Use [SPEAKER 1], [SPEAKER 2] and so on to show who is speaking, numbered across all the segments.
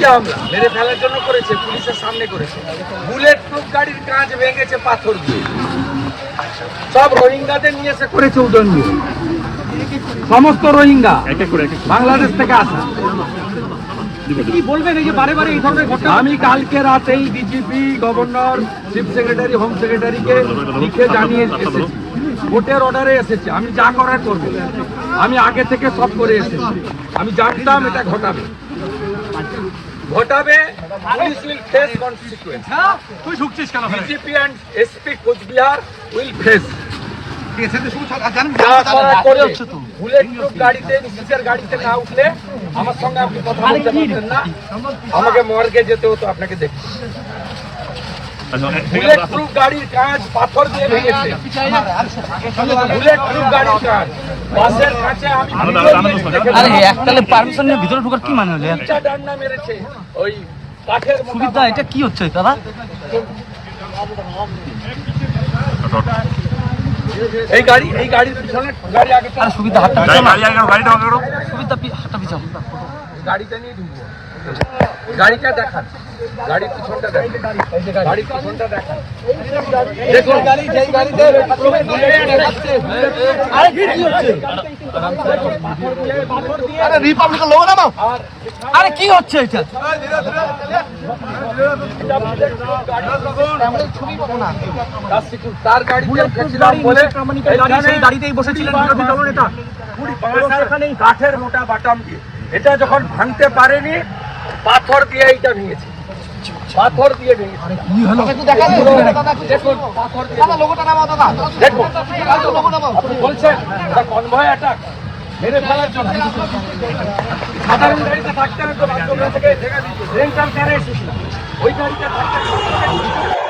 [SPEAKER 1] আজকে হামলা? মেরে ফেলার জন্য করেছে পুলিশের সামনে করেছে। বুলেট প্রুফ গাড়ির কাঁচ ভেঙেছে পাথর দিয়ে। সব রোহিঙ্গাদের নিয়ে এসে করেছে দিয়ে সমস্ত রোহিঙ্গা বাংলাদেশ থেকে আসা। আমি কালকে রাতেই DGP governor chief secretary home সেক্রেটারিকে লিখে জানিয়ে এসেছি। ভোটের অর্ডারে এসেছে। আমি যা করার করব। আমি আগে থেকে সব করে এসেছি। আমি জানতাম এটা ঘটাবে। ঘটাবে পুলিশ উইল ফেস কনসিকুয়েন্স
[SPEAKER 2] তুই ঢুকছিস কেন
[SPEAKER 1] BJP and SP Cooch Behar will face আমার সঙ্গে আপনি কথা বলতে পারতেন না। আমাকে মর্গে যেতে হতো আপনাকে দেখতে। বুলেট প্রুফ গাড়ির কাঁচ পাথর দিয়ে ভেঙেছে। বুলেট প্রুফ গাড়ির কাঁচ। বাসের কাছে আমি
[SPEAKER 3] আরে একতালে পারমিশন নিয়ে ভিতরে ঢোকার কি মানে হলো?
[SPEAKER 1] তিনটা ডান্ডা মেরেছে। ওই কাঠের
[SPEAKER 3] সুবিধা এটা কি হচ্ছে দাদা
[SPEAKER 1] এই গাড়ি এই গাড়ির পিছনে গাড়ি আগে
[SPEAKER 3] সুবিধা হাতটা পিছাও না। সুবিধা হাতটা পিছাও
[SPEAKER 1] গাড়িটা নিয়ে ঢুকবো। গাড়িটা দেখান গাড়ির পিছনটা দেখান গাড়ির পিছনটা দেখান দেখুন। গাড়ি যেই গাড়িতে আরে কি হচ্ছে?
[SPEAKER 2] আরে রিপাবলিকের লোক নামাও
[SPEAKER 1] আর
[SPEAKER 3] কি হচ্ছে এটা?
[SPEAKER 1] তার উঠেছিলাম বলে
[SPEAKER 2] গাড়িতেই বসেছিলেন বিরোধী দলনেতা
[SPEAKER 1] কাঠের মোটা বাটাম দিয়ে এটা যখন ভাঙতে পারেনি পাথর দিয়ে এইটা ভেঙেছে। পাথর দিয়ে ভেঙেছে দেখুন। পাথর দিয়ে দেখুন। বলছেন এটা কনভয় অ্যাটাক মেরে ফেলার জন্য। সাধারণ গাড়িতে থাকতে হবে তো থেকে ওই গাড়িতে থাকতে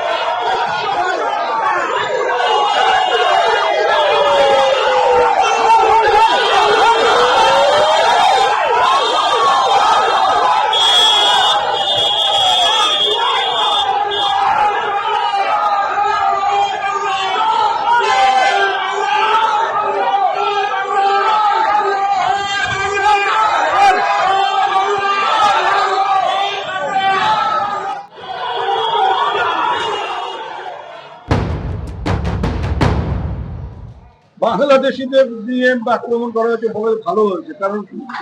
[SPEAKER 4] বাংলাদেশিদের দিয়ে আক্রমণ করা হয়েছে বলে ভালো হয়েছে। কারণ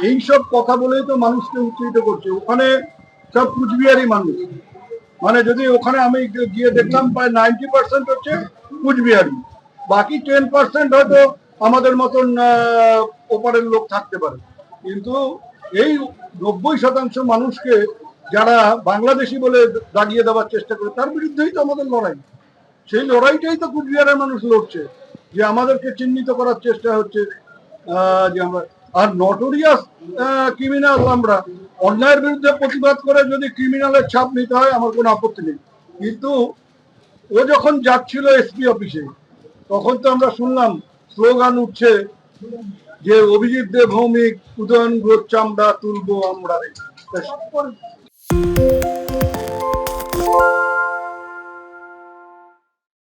[SPEAKER 4] এইসব কথা বলেই তো মানুষকে উত্তেজিত করছে। ওখানে সব কুচবিহারি মানুষ। মানে যদি ওখানে আমি গিয়ে দেখলাম প্রায় নাইনটি পার্সেন্ট হচ্ছে কুচবিহারি। বাকি টেন পার্সেন্ট হয়তো আমাদের মতন ওপারের লোক থাকতে পারে। কিন্তু এই নব্বই শতাংশ মানুষকে যারা বাংলাদেশি বলে দাগিয়ে দেওয়ার চেষ্টা করে, তার বিরুদ্ধেই তো আমাদের লড়াই। সেই লড়াইটাই তো কুচবিহারের মানুষ লড়ছে। যে আমাদেরকে চিহ্নিত করার চেষ্টা হচ্ছে যে আমরা আর নটোরিয়াস ক্রিমিনাল আমরা। অন্যায়ের বিরুদ্ধে প্রতিবাদ করে যদি ক্রিমিনালের ছাপ নিতে হয়, আমার কোনো আপত্তি নেই। কিন্তু ও যখন যাচ্ছিল এসপি অফিসে তখন তো আমরা শুনলাম স্লোগান উঠছে যে অভিজিৎ দেব ভৌমিক উদয়ন ঘোষ চামড়া তুলবো আমরা।